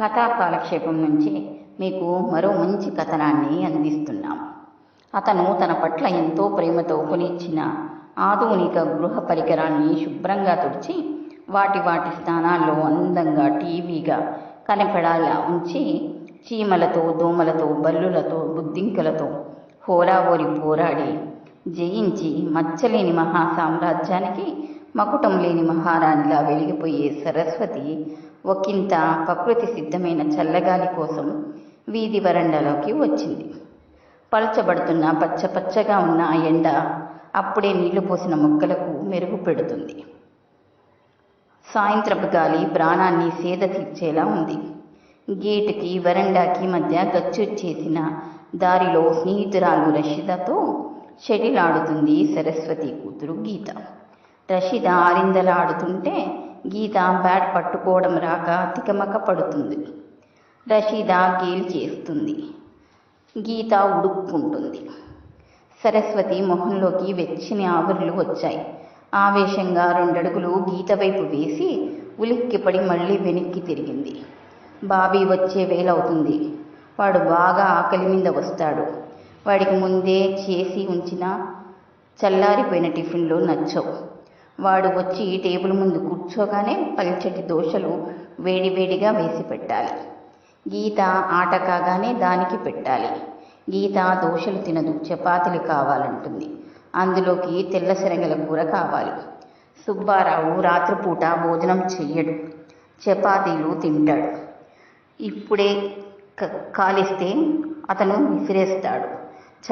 కథా కాలక్షేపం నుంచి మీకు మరో మంచి కథనాన్ని అందిస్తున్నాం. అతను తన పట్ల ఎంతో ప్రేమతో కొనిచ్చిన ఆధునిక గృహ పరికరాన్ని శుభ్రంగా తుడిచి వాటి వాటి స్థానాల్లో అందంగా టీవీగా కనపడాలా ఉంచి చీమలతో దోమలతో బల్లులతో బుద్ధింకలతో హోరాహోరి పోరాడి జయించి మచ్చలేని మహా సామ్రాజ్యానికి మకుటం లేని మహారాణిలా వెలిగిపోయే సరస్వతి ఒకంత ప్రకృతి సిద్ధమైన చల్లగాలి కోసం వీధి వరండాలోకి వచ్చింది. పలచబడుతున్న పచ్చ పచ్చగా ఉన్న ఆ ఎండ అప్పుడే నీళ్ళు పోసిన మొక్కలకు మెరుగు పెడుతుంది. సాయంత్రపు గాలి ప్రాణాన్ని సేద తీర్చేలా ఉంది. గేటుకి వరండాకి మధ్య గచ్చు చేసిన దారిలో స్నేహితురాలు రషిదతో షటిల్ ఆడుతుంది సరస్వతి కూతురు గీత. రషిద ఆరిందలాడుతుంటే గీత బ్యాట్ పట్టుకోవడం రాక తికమక పడుతుంది రషీద గేల్ చేస్తుంది. గీత ఉడుక్కుంటుంది. సరస్వతి మొహంలోకి వెచ్చని ఆవిర్లు వచ్చాయి. ఆవేశంగా రెండడుగులు గీత వైపు వేసి ఉలిక్కిపడి మళ్ళీ వెనక్కి తిరిగింది. బాబీ వచ్చే వేలవుతుంది. వాడు బాగా ఆకలి మీద వస్తాడు. వాడికి ముందే చేసి ఉంచిన చల్లారిపోయిన టిఫిన్లు నచ్చవు. వాడు వచ్చి టేబుల్ ముందు కూర్చోగానే పల్చటి దోశలు వేడివేడిగా వేసి పెట్టాలి. గీత ఆట కాగానే దానికి పెట్టాలి. గీత దోశలు తినదు చపాతీలు కావాలంటుంది. అందులోకి తెల్ల శనగల కూర కావాలి. సుబ్బారావు రాత్రిపూట భోజనం చెయ్యడు. చపాతీలు తింటాడు. ఇప్పుడే క- కాలిస్తే అతను విసిరేస్తాడు.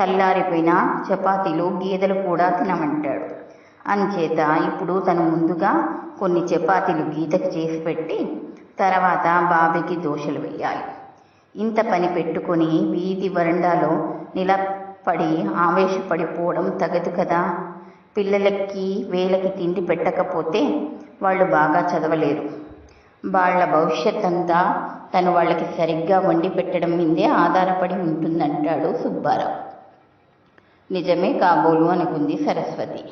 చల్లారిపోయిన చపాతీలు గీదలు కూడా తినమంటాడు. అంచేత ఇప్పుడు తను ముందుగా కొన్ని చపాతీలు గీతకు చేసి పెట్టి తర్వాత బాబీకి దోశలు వేయాలి ఇంత పని పెట్టుకొని వీధి వరండాలో నిలబడి ఆవేశపడిపోవడం తగదు కదా. పిల్లలకి వేలకి తిండి పెట్టకపోతే వాళ్ళు బాగా చదవలేరు. వాళ్ళ భవిష్యత్ అంతా తను వాళ్ళకి సరిగ్గా వండి పెట్టడం మీదే ఆధారపడి ఉంటుందంటాడు సుబ్బారావు. నిజమే కాబోలు అనుకుంది సరస్వతి.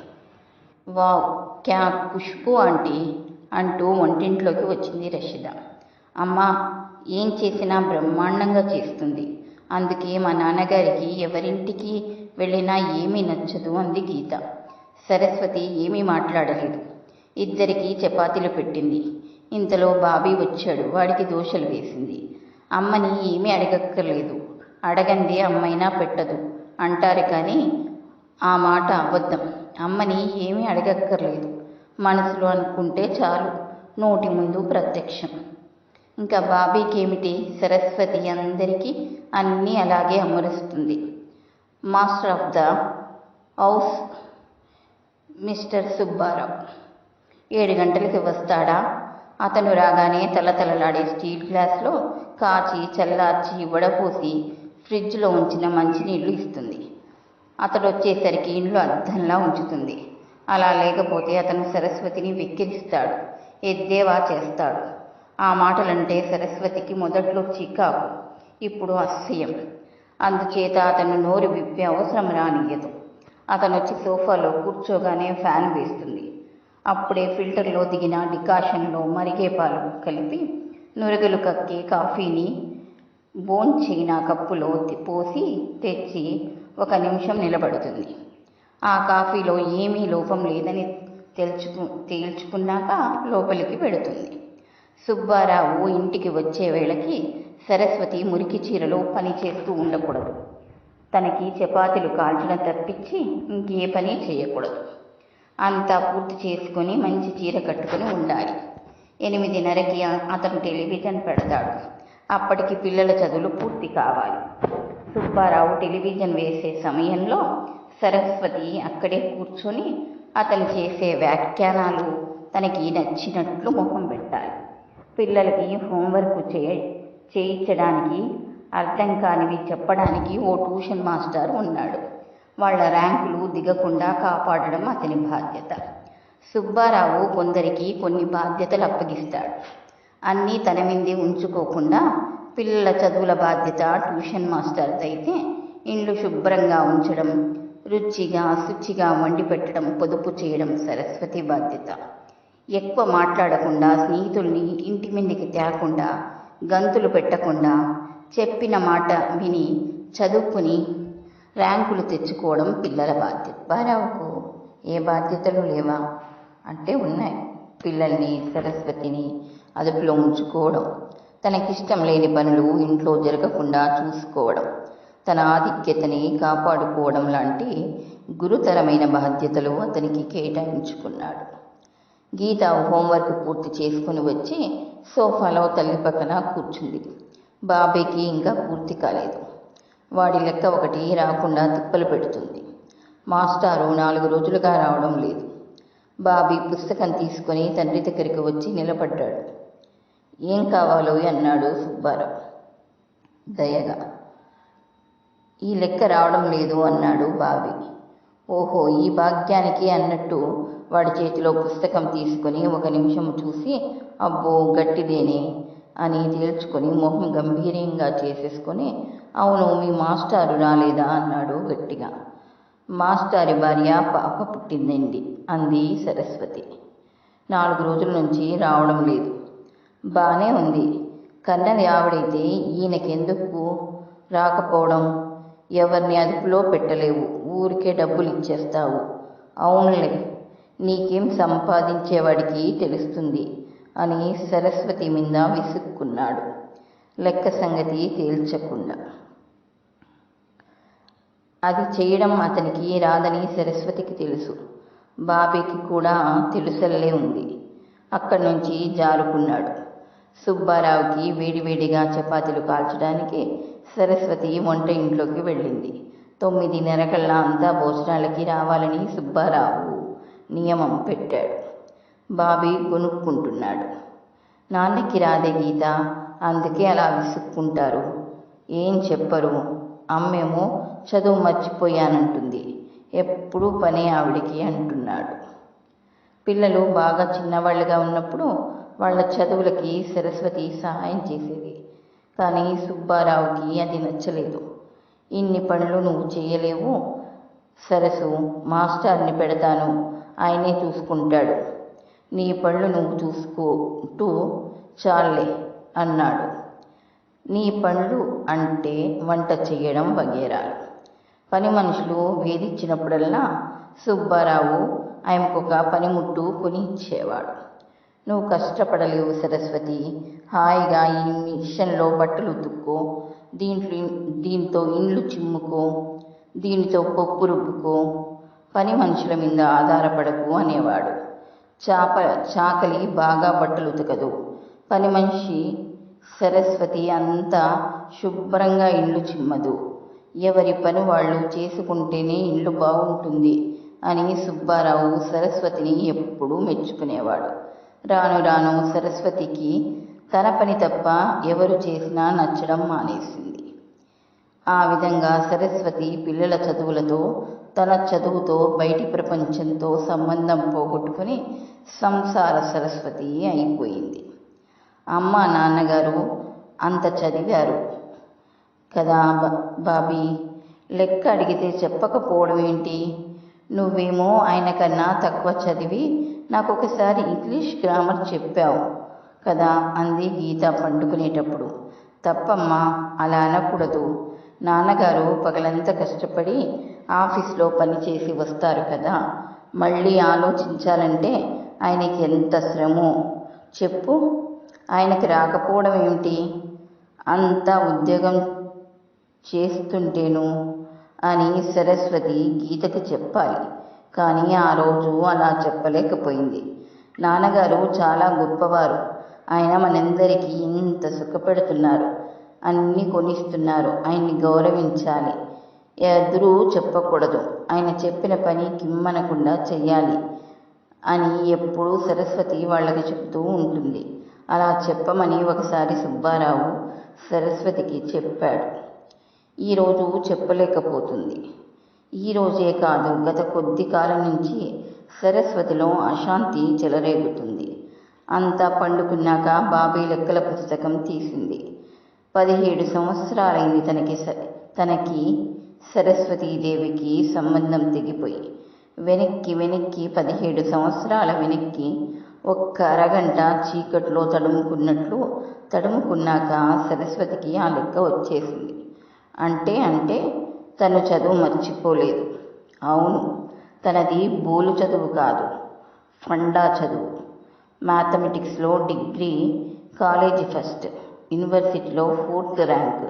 వావ్ క్యా ఖుష్బు ఆంటీ అంటూ వంటింట్లోకి వచ్చింది రషిద. అమ్మా ఏం చేసినా బ్రహ్మాండంగా చేస్తుంది. అందుకే మా నాన్నగారికి ఎవరింటికి వెళ్ళినా ఏమీ నచ్చదు అంది గీత. సరస్వతి ఏమీ మాట్లాడలేదు. ఇద్దరికి చపాతీలు పెట్టింది. ఇంతలో బాబీ వచ్చాడు వాడికి దోశలు వేసింది. అమ్మని ఏమీ అడగక్కర్లేదు. అడగంది అమ్మైనా పెట్టదు. అంటారు కానీ ఆ మాట అబద్ధం. అమ్మని ఏమీ అడగక్కర్లేదు. మనసులో అనుకుంటే చాలు. నోటి ముందు ప్రత్యక్షం. ఇంకా బాబీకి ఏమిటి సరస్వతి అందరికీ అన్నీ అలాగే అమరుస్తుంది. Master of the house mister Subbarao. ఏడు గంటలకి వస్తాడా? అతను రాగానే తలతలలాడే స్టీల్ గ్లాస్లో కాచి చల్లార్చి వడపోసి ఫ్రిడ్జ్లో ఉంచిన మంచినీళ్ళు ఇస్తుంది. అతడు వచ్చేసరికి ఇండ్లు అద్దంలా ఉంచుతుంది. అలా లేకపోతే అతను సరస్వతిని వెక్కిరిస్తాడు. ఎద్దేవా చేస్తాడు. ఆ మాటలంటే సరస్వతికి మొదట్లో చికాకు ఇప్పుడు అసహ్యం. అందుచేత అతను నోరు విప్పి అవసరం రానియదు అతను వచ్చి సోఫాలో కూర్చోగానే ఫ్యాన్ వేస్తుంది. అప్పుడే ఫిల్టర్లో దిగిన డికాషన్లో మరిగే పాలు కలిపి నురగలు కక్కి కాఫీని బోన్ చేయిన కప్పులో పోసి తెచ్చి ఒక నిమిషం నిలబడుతుంది. ఆ కాఫీలో ఏమీ లోపం లేదని తెలుచుకు తేల్చుకున్నాక లోపలికి పెడుతుంది సుబ్బారావు ఇంటికి వచ్చే వేళకి సరస్వతి మురికి చీరలో పని చేస్తూ ఉండకూడదు. తనకి చపాతీలు కాల్చడం తప్పించి ఇంకే పని చేయకూడదు. అంతా పూర్తి చేసుకొని మంచి చీర కట్టుకొని ఉండాలి. ఎనిమిదిన్నరకి అతను టెలివిజన్ పెడతాడు. అప్పటికి పిల్లల చదువులు పూర్తి కావాలి. సుబ్బారావు టెలివిజన్ వేసే సమయంలో సరస్వతి అక్కడే కూర్చొని అతను చేసే వ్యాఖ్యానాలు తనకి నచ్చినట్లు ముఖం పెట్టాలి. పిల్లలకి హోంవర్క్ చేయ చేయించడానికి అర్థం కానివి చెప్పడానికి ఓ ట్యూషన్ మాస్టర్ ఉన్నాడు. వాళ్ళ ర్యాంకులు దిగకుండా కాపాడడం అతని బాధ్యత. సుబ్బారావు కొందరికి కొన్ని బాధ్యతలు అప్పగిస్తాడు. అన్నీ తన మీదే ఉంచుకోకుండా పిల్లల చదువుల బాధ్యత ట్యూషన్ మాస్టర్దైతే ఇండ్లు శుభ్రంగా ఉంచడం రుచిగా శుచిగా వండి పెట్టడం పొదుపు చేయడం సరస్వతి బాధ్యత. ఎక్కువ మాట్లాడకుండా స్నేహితుల్ని ఇంటి మీదకి తేకుండా గంతులు పెట్టకుండా చెప్పిన మాట విని చదువుకుని ర్యాంకులు తెచ్చుకోవడం పిల్లల బాధ్యత. బారావుకు ఏ బాధ్యతలు లేవా? అంటే ఉన్నాయి. పిల్లల్ని సరస్వతిని అదుపులో ఉంచుకోవడం. తనకిష్టం లేని పనులు ఇంట్లో జరగకుండా చూసుకోవడం తన ఆధిక్యతని కాపాడుకోవడం లాంటి గురుతరమైన బాధ్యతలు అతనికి కేటాయించుకున్నాడు. గీత హోంవర్క్ పూర్తి చేసుకుని వచ్చి సోఫాలో తల్లి పక్కన కూర్చుంది. బాబేకి ఇంకా పూర్తి కాలేదు. వాడి లెక్క ఒకటి రాకుండా తిప్పలు పెడుతుంది. మాస్టారు నాలుగు రోజులుగా రావడం లేదు. బాబీ పుస్తకం తీసుకొని తండ్రి దగ్గరికి వచ్చి నిలబడ్డాడు. ఏం కావాలో అన్నాడు సుబ్బారావు. దయగా. ఈ లెక్క రావడం లేదు అన్నాడు బావి. ఓహో ఈ భాగ్యానికి అన్నట్టు వాడి చేతిలో పుస్తకం తీసుకొని ఒక నిమిషం చూసి అబ్బో గట్టిదేనే అని తేల్చుకొని మొహం గంభీర్యంగా చేసేసుకొని అవును మీ మాస్టారు రాలేదా అన్నాడు గట్టిగా. మాస్టారి భార్య పాప పుట్టిందండి అంది సరస్వతి. నాలుగు రోజుల నుంచి రావడం లేదు. బానే ఉంది. కన్నది ఆవిడైతే ఈయనకెందుకు? రాకపోవడం ఎవరిని అదుపులో పెట్టలేవు. ఊరికే డబ్బులు ఇచ్చేస్తావు అవునులే నీకేం సంపాదించేవాడికి తెలుస్తుంది అని సరస్వతి మీద విసుక్కున్నాడు. లెక్క సంగతి తేల్చకుండా. అది చేయడం అతనికి రాదని సరస్వతికి తెలుసు. బాబీకి కూడా తెలుసల్లే ఉంది. అక్కడి నుంచి జారుకున్నాడు. సుబ్బారావుకి వేడివేడిగా చపాతీలు కాల్చడానికి సరస్వతి వంట ఇంట్లోకి వెళ్ళింది. తొమ్మిదిన్నర కల్లా అంతా భోజనాలకి రావాలని సుబ్బారావు నియమం పెట్టాడు. బాబీ కొనుక్కుంటున్నాడు నాన్నకి రాదే గీత అందుకే అలా విసుక్కుంటారు. ఏం చెప్పరు. అమ్మేమో చదువు మర్చిపోయానంటుంది. ఎప్పుడూ పని ఆవిడికి అంటున్నాడు. పిల్లలు బాగా చిన్నవాళ్ళుగా ఉన్నప్పుడు వాళ్ళ చదువులకి సరస్వతి సహాయం చేసేది. కానీ సుబ్బారావుకి అది నచ్చలేదు. ఇన్ని పనులు నువ్వు చేయలేవు. సరసు మాస్టర్ని పెడతాను. ఆయనే చూసుకుంటాడు. నీ పళ్ళు నువ్వు చూసుకుంటూ చాలే అన్నాడు. నీ పనులు అంటే వంట చేయడం వగేరాలు. పని మనుషులు వేధించినప్పుడల్లా సుబ్బారావు ఆయనకొక పనిముట్టు కొని ఇచ్చేవాడు నువ్వు కష్టపడలేవు సరస్వతి. హాయిగా ఈ మిషన్లో బట్టలు ఉతుక్కో దీంట్లో దీంతో ఇండ్లు చిమ్ముకో దీనితో పప్పు రుబ్బుకో పని మనుషుల మీద ఆధారపడకు అనేవాడు. చాప చాకలి బాగా బట్టలు ఉతకదు. పని మనిషి సరస్వతి అంతా శుభ్రంగా ఇండ్లు చిమ్మదు. ఎవరి పని వాళ్ళు చేసుకుంటేనే ఇల్లు బాగుంటుంది అని సుబ్బారావు సరస్వతిని ఎప్పుడూ మెచ్చుకునేవాడు. రాను రాను సరస్వతికి తన పని తప్ప ఎవరు చేసినా నచ్చడం మానేసింది. ఆ విధంగా సరస్వతి పిల్లల చదువులతో తన చదువుతో బయటి ప్రపంచంతో సంబంధం పోగొట్టుకుని సంసార సరస్వతి అయిపోయింది. అమ్మ నాన్నగారు అంత చదివారు. కదా బా- బాబీ? లెక్క అడిగితే చెప్పకపోవడం ఏంటి? నువ్వేమో ఆయన కన్నా తక్కువ చదివి నాకు ఒకసారి ఇంగ్లీష్ గ్రామర్ చెప్పావు కదా అంది గీత పండుకునేటప్పుడు. తప్పమ్మా అలా అనకూడదు. నాన్నగారు పగలంతా కష్టపడి ఆఫీస్లో పనిచేసి వస్తారు కదా మళ్ళీ ఆలోచించాలంటే ఆయనకి ఎంత శ్రమో. చెప్పు ఆయనకి రాకపోవడం ఏమిటి? అంతా ఉద్యోగం చేస్తుంటేను అని సరస్వతి గీతకి చెప్పాలి. కానీ ఆ రోజు అలా చెప్పలేకపోయింది. నాన్నగారు చాలా గొప్పవారు. ఆయన మనందరికీ ఇంత సుఖపెడుతున్నారు. అన్నీ కొనిస్తున్నారు. ఆయన్ని గౌరవించాలి. ఎదురు చెప్పకూడదు. ఆయన చెప్పిన పని కిమ్మనకుండా చెయ్యాలి అని ఎప్పుడూ సరస్వతి వాళ్ళకి చెప్తూ ఉంటుంది. అలా చెప్పమని ఒకసారి సుబ్బారావు సరస్వతికి చెప్పాడు. ఈరోజు చెప్పలేకపోతుంది. ఈరోజే కాదు గత కొద్ది కాలం నుంచి సరస్వతిలో అశాంతి చెలరేగుతుంది. అంతా పండుకున్నాక బాబీ లెక్కల పుస్తకం తీసింది. పదిహేడు సంవత్సరాలైంది తనకి స- తనకి సరస్వతీదేవికి సంబంధం తెగిపోయి. వెనక్కి వెనక్కి పదిహేడు సంవత్సరాల వెనక్కి ఒక్క అరగంట చీకట్లో తడుముకున్నట్లు తడుముకున్నాక సరస్వతికి ఆ లెక్క వచ్చేసింది. అంటే అంటే తను చదువు మర్చిపోలేదు. అవును తనది బోలు చదువు కాదు ఫండా చదువు. మ్యాథమెటిక్స్లో డిగ్రీ కాలేజీ ఫస్ట్ యూనివర్సిటీలో ఫోర్త్ ర్యాంక్.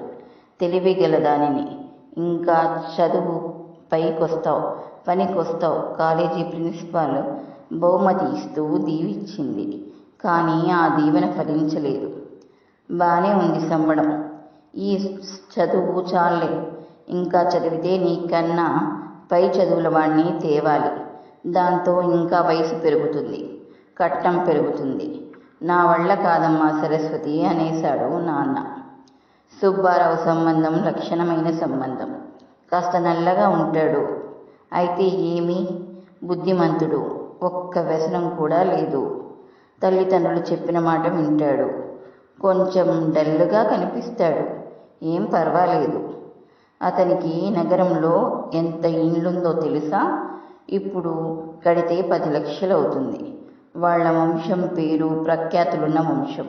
తెలివి దానిని ఇంకా చదువు పైకొస్తావు పనికొస్తావు. కాలేజీ ప్రిన్సిపాల్ బహుమతి ఇస్తూ దీవిచ్చింది కానీ ఆ దీవెన ఫలించలేదు. బాగానే ఉంది సంబడం. ఈ చదువు చాలే. ఇంకా చదివితే నీకన్నా పై చదువుల వాడిని తేవాలి. దాంతో ఇంకా వయసు పెరుగుతుంది కట్నం పెరుగుతుంది. నా వల్ల కాదమ్మా సరస్వతి అనేశాడు నాన్న. సుబ్బారావు సంబంధం లక్షణమైన సంబంధం. కాస్త నల్లగా ఉంటాడు. అయితే ఏమి? బుద్ధిమంతుడు. ఒక్క వ్యసనం కూడా లేదు. తల్లిదండ్రులు చెప్పిన మాట వింటాడు. కొంచెం డల్గా కనిపిస్తాడు. ఏం పర్వాలేదు. అతనికి నగరంలో ఎంత ఇండ్లుందో తెలుసా? ఇప్పుడు కడితే పది లక్షలు అవుతుంది వాళ్ళ వంశం పేరు ప్రఖ్యాతులున్న వంశం.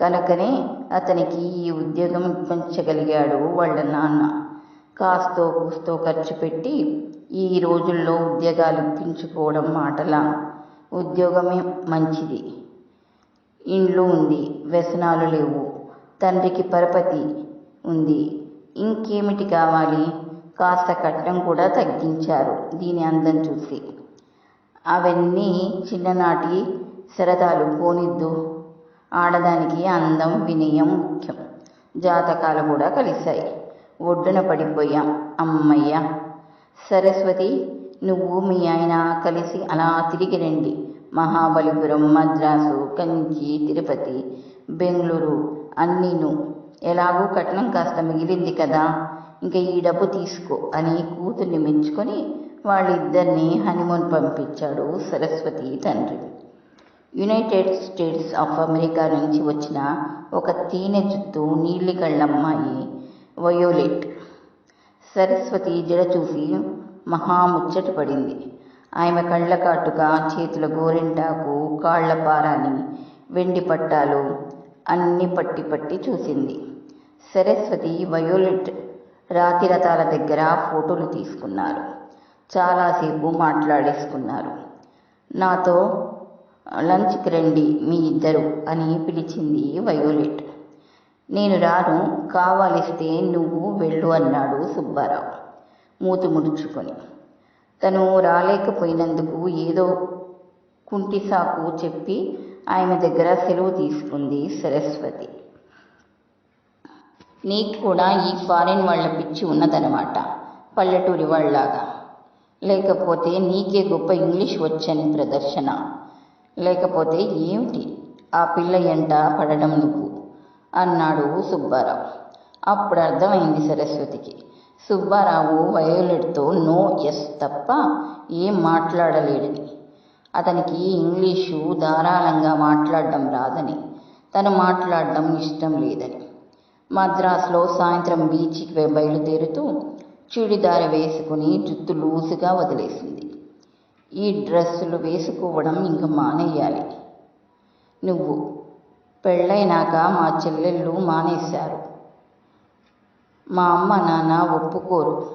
కనుకనే అతనికి ఈ ఉద్యోగం ఇప్పించగలిగాడు వాళ్ళ నాన్న. కాస్తో కూస్తో ఖర్చు పెట్టి ఈ రోజుల్లో ఉద్యోగాలు ఇప్పించుకోవడం మాటలా. ఉద్యోగమే మంచిది. ఇండ్లు ఉంది వ్యసనాలు లేవు. తండ్రికి పరపతి ఉంది. ఇంకేమిటి కావాలి? కాస్త కట్నం కూడా తగ్గించారు దీని అందం చూసి. అవన్నీ చిన్ననాటి సరదాలు పోనిద్దు. ఆడదానికి అందం వినయం ముఖ్యం. జాతకాలు కూడా కలిశాయి. ఒడ్డున పడిపోయాం. అమ్మయ్య! సరస్వతి నువ్వు మీ ఆయన కలిసి అలా తిరిగి రండి. మహాబలిపురం మద్రాసు కంచి తిరుపతి బెంగళూరు అన్నీను ఎలాగూ కట్నం కాస్త మిగిలింది కదా ఇంకా ఈ డబ్బు తీసుకో అని కూతుర్ని మెచ్చుకొని వాళ్ళిద్దరినీ హనీమూన్ పంపించాడు సరస్వతి తండ్రి. యునైటెడ్ స్టేట్స్ ఆఫ్ అమెరికా నుంచి వచ్చిన ఒక తేనె జుత్తు నీలి కళ్ళమ్మాయి వయోలెట్. సరస్వతి జడ చూసి మహా ముచ్చట పడింది. ఆమె కళ్ళ చేతుల గోరింటాకు కాళ్ళ పారాని వెండి పట్టాలు అన్ని పట్టి పట్టి చూసింది. సరస్వతి వయోలెట్ రాతి రథాల దగ్గర ఫోటోలు తీసుకున్నారు. చాలాసేపు మాట్లాడేసుకున్నారు. నాతో లంచ్కి రండి మీ ఇద్దరు అని పిలిచింది వయోలెట్. నేను రాను కావాలిస్తే నువ్వు వెళ్ళు అన్నాడు సుబ్బారావు మూతి ముడుచుకొని. తను రాలేకపోయినందుకు ఏదో కుంటి సాకు చెప్పి ఆమె దగ్గర సెలవు తీసుకుంది సరస్వతి. నీకు కూడా ఈ ఫారిన్ వాళ్ళ పిచ్చి ఉన్నదనమాట పల్లెటూరి వాళ్ళలాగా. లేకపోతే నీకే గొప్ప ఇంగ్లీష్ వచ్చని ప్రదర్శన. లేకపోతే ఏమిటి ఆ పిల్ల ఎంట పడడం నువ్వు? అన్నాడు సుబ్బారావు. అప్పుడు అర్థమైంది సరస్వతికి. సుబ్బారావు వయోలెట్తో నో ఎస్ తప్ప ఏం మాట్లాడలేడని అతనికి ఇంగ్లీషు ధారాళంగా మాట్లాడడం రాదని. తను మాట్లాడడం ఇష్టం లేదని. మద్రాసులో సాయంత్రం బీచ్కి బయలుదేరుతూ చుడిదార వేసుకుని జుత్తు లూజుగా వదిలేసింది. ఈ డ్రెస్సులు వేసుకోవడం ఇంక మానేయాలి. నువ్వు పెళ్ళైనాక మా చెల్లెళ్ళు మానేశారు. మా అమ్మ నాన్న ఒప్పుకోరు.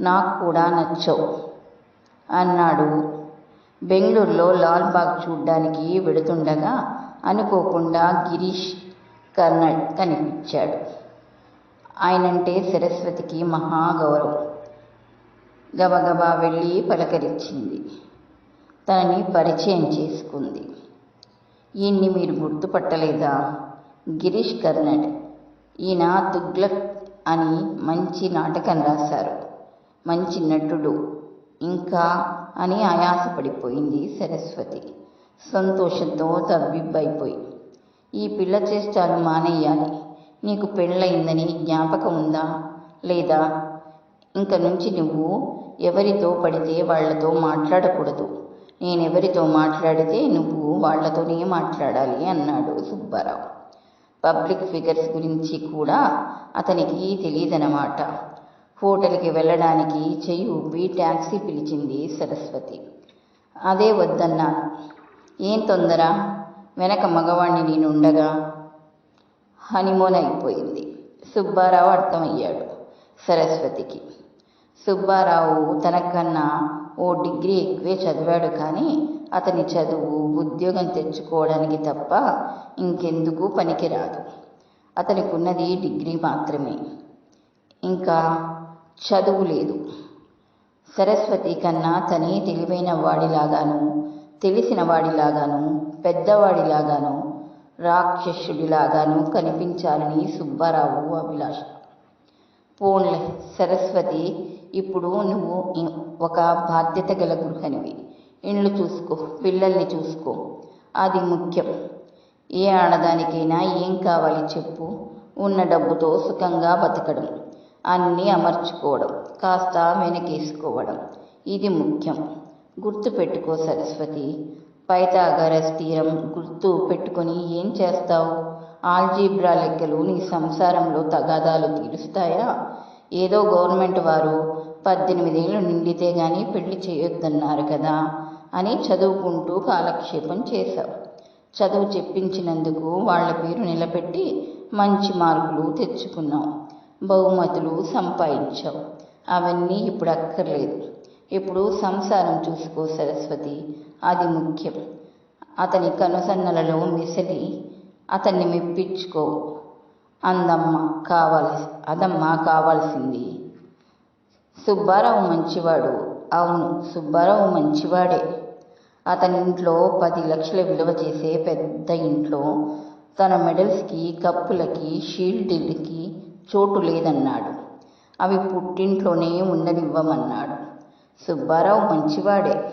నాకు కూడా నచ్చవు అన్నాడు బెంగళూరులో లాల్బాగ్ చూడ్డానికి వెడుతుండగా అనుకోకుండా గిరీష్ కర్నడ్ కనిపించాడు ఆయనంటే సరస్వతికి మహాగౌరవం గబగబా వెళ్ళి పలకరించింది. తనని పరిచయం చేసుకుంది. ఈయన్ని మీరు గుర్తుపట్టలేదా? గిరీష్ కర్నడ్ ఈయన తుగ్లక్ అని మంచి నాటకం రాశారు. మంచి నటుడు. ఇంకా అని ఆయాసపడిపోయింది సరస్వతి. సంతోషంతో తవ్విబ్బైపోయి ఈ పిల్ల చేష్టాలు మానేయాలి నీకు పెళ్ళయిందని జ్ఞాపకం ఉందా? లేదా? ఇంక నుంచి నువ్వు ఎవరితో పడితే వాళ్ళతో మాట్లాడకూడదు. నేనెవరితో మాట్లాడితే నువ్వు వాళ్ళతోనే మాట్లాడాలి అన్నాడు సుబ్బారావు. పబ్లిక్ ఫిగర్స్ గురించి కూడా అతనికి తెలియదన్నమాట. హోటల్కి వెళ్ళడానికి చెయ్యి ఊపి ట్యాక్సీ పిలిచింది సరస్వతి. అదే వద్దన్నా. ఏం తొందర? వెనక మగవాణ్ణి నేనుండగా హనీమూన్ అయిపోయింది. సుబ్బారావు అర్థమయ్యాడు సరస్వతికి. సుబ్బారావు తనకన్నా ఓ డిగ్రీ ఎక్కువే చదివాడు కానీ అతని చదువు ఉద్యోగం తెచ్చుకోవడానికి తప్ప ఇంకెందుకు పనికిరాదు. అతనికి ఉన్నది డిగ్రీ మాత్రమే. ఇంకా చదువు లేదు. సరస్వతి కన్నా తనే తెలివైన వాడిలాగాను తెలిసిన వాడిలాగాను పెద్దవాడిలాగాను రాక్షసుడిలాగాను కనిపించాలని సుబ్బారావు అభిలాష. పోన్లే సరస్వతి ఇప్పుడు నువ్వు ఒక బాధ్యత గల గృహిణివి ఇండ్లు చూసుకో పిల్లల్ని చూసుకో. అది ముఖ్యం. ఏ ఆడదానికైనా ఏం కావాలి చెప్పు. ఉన్న డబ్బుతో సుఖంగా బతకడం. అన్నీ అమర్చుకోవడం కాస్త వెనకేసుకోవడం ఇది ముఖ్యం. గుర్తు పెట్టుకో సరస్వతి. పైథాగరస్ తీరం గుర్తు పెట్టుకొని ఏం చేస్తావు? ఆల్జీబ్రా లెక్కలు నీ సంసారంలో తగాదాలు తీరుస్తాయా? ఏదో గవర్నమెంట్ వారు పద్దెనిమిదేళ్ళు నిండితే గానీ పెళ్ళి చేయొద్దన్నారు కదా అని చదువుకుంటూ కాలక్షేపం చేశావు. చదువు చెప్పించినందుకు వాళ్ళ పేరు నిలబెట్టి మంచి మార్కులు తెచ్చుకున్నావు. బహుమతులు సంపాదించావు. అవన్నీ ఇప్పుడు అక్కర్లేదు. ఇప్పుడు సంసారం చూసుకో సరస్వతి అది ముఖ్యం. అతని కనుసన్నలలో మిసిలి అతన్ని మెప్పించుకో. అందమ్మ కావాలి అదమ్మ కావాల్సింది. సుబ్బారావు మంచివాడు. అవును సుబ్బారావు మంచివాడే. అతని ఇంట్లో పది లక్షల విలువ చేసే పెద్ద ఇంట్లో తన మెడల్స్కి కప్పులకి షీల్డ్కి చోటు లేదన్నాడు. అవి పుట్టింట్లోనే ఉన్నదివ్వమన్నాడు. సుబ్బారావు మంచివాడే.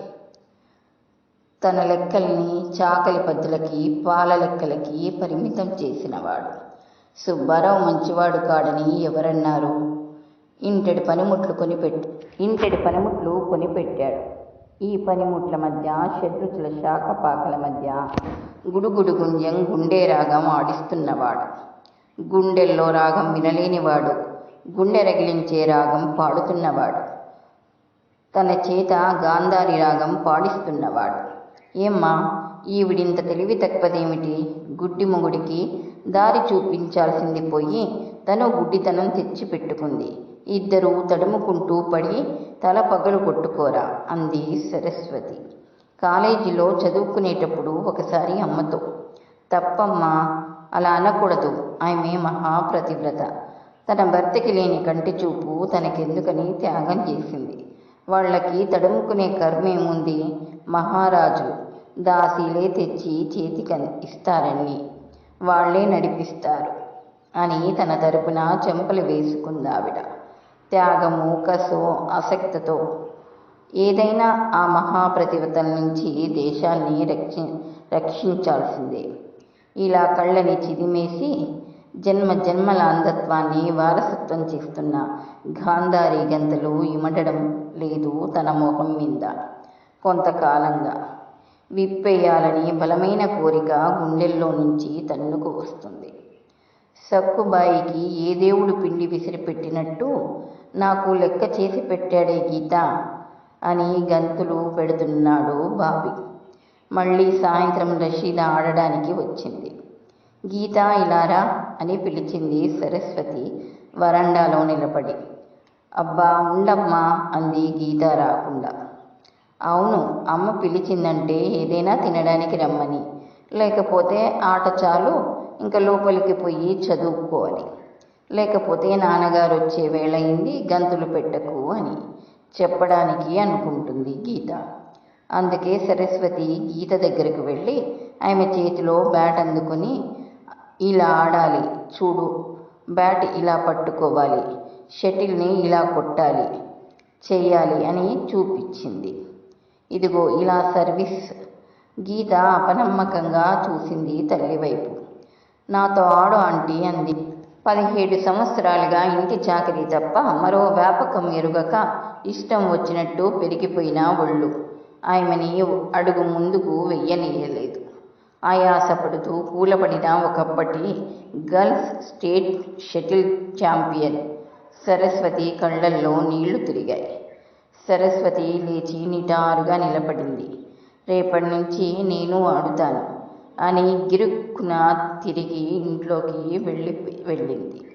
తన లెక్కల్ని చాకలి పద్దులకి పాల లెక్కలకి పరిమితం చేసినవాడు. సుబ్బారావు మంచివాడు కాడని ఎవరన్నారు? ఇంటెడి పనిముట్లు కొనిపెట్టు ఇంటెడి పనిముట్లు కొనిపెట్టాడు. ఈ పనిముట్ల మధ్య షడ్రుచుల శాఖ పాకల మధ్య గుడుగుడు గుంజం గుండె ఆడిస్తున్నవాడు. గుండెల్లో రాగం వినలేనివాడు గుండె రగిలించే రాగం పాడుతున్నవాడు. తన చేత గాంధారి రాగం పాడిస్తున్నవాడు. ఏమ్మా ఈవిడింత తెలివి తక్కువదేమిటి? గుడ్డి మొగుడికి దారి చూపించాల్సింది పోయి తను గుడ్డితనం తెచ్చి పెట్టుకుంది ఇద్దరూ తడుముకుంటూ పడి తల పగలు కొట్టుకోరా అంది సరస్వతి. కాలేజీలో చదువుకునేటప్పుడు ఒకసారి అమ్మతో తప్పమ్మా అలా అనకూడదు. ఆమె మహాప్రతివ్రత. తన భర్తకి లేని కంటి చూపు తనకెందుకని త్యాగం చేసింది. వాళ్ళకి తడుముకునే కర్మేముంది మహారాజు దాసీలే తెచ్చి చేతికి ఇస్తారని వాళ్ళే నడిపిస్తారు అని తన తరపున చెంపలు వేసుకుందావిడ. త్యాగము కసో ఆసక్తితో ఏదైనా ఆ మహాప్రతివతల నుంచి దేశాన్ని రక్షి రక్షించాల్సిందే. ఇలా కళ్ళని చిదిమేసి జన్మ జన్మల అంధత్వాన్ని వారసత్వం చేస్తున్న గాంధారి గంతలు ఇమడడం లేదు తన మొహం మీద. కొంతకాలంగా విప్పేయాలని బలమైన కోరిక గుండెల్లో నుంచి తన్నుకు వస్తుంది. సక్కుబాయికి ఏ దేవుడు పిండి విసిరిపెట్టినట్టు నాకు లెక్క చేసి పెట్టాడే గీత అని గంతులు పెడుతున్నాడు బాబీ. మళ్ళీ సాయంత్రం రషీద ఆడడానికి వచ్చింది. గీత ఇలారా అని పిలిచింది సరస్వతి వరండాలో నిలబడి. అబ్బా ఉండమ్మా అంది గీత రాకుండా. అవును అమ్మ పిలిచిందంటే ఏదైనా తినడానికి రమ్మని. లేకపోతే ఆట చాలు ఇంకా లోపలికి పోయి చదువుకోవాలి. లేకపోతే నాన్నగారు వచ్చే వేళయింది గంతులు పెట్టకు అని చెప్పడానికి అనుకుంటుంది గీత. అందుకే సరస్వతి గీత దగ్గరకు వెళ్ళి ఆమె చేతిలో బ్యాట్ అందుకొని ఇలా ఆడాలి చూడు బ్యాట్ ఇలా పట్టుకోవాలి షటిల్ని ఇలా కొట్టాలి చేయాలి అని చూపించింది. ఇదిగో ఇలా సర్వీస్. గీత అపనమ్మకంగా చూసింది తల్లి వైపు నాతో ఆడు ఆంటీ అంది. పదిహేడు సంవత్సరాలుగా ఇంటి చాకరీ తప్ప మరో వ్యాపకం ఎరుగక ఇష్టం వచ్చినట్టు పెరిగిపోయిన ఒళ్ళు. ఆమెని అడుగు ముందుకు వెయ్యనీయలేదు. ఆయాసపడుతూ కూలపడిన ఒకప్పటి girls state shuttle champion Saraswati కళ్ళల్లో నీళ్ళు తిరిగాయి. సరస్వతి లేచి నిటారుగా నిలబడింది. రేపటి నుంచి నేను ఆడుతాను అని గిరుక్కున తిరిగి ఇంట్లోకి వెళ్ళి వెళ్ళింది.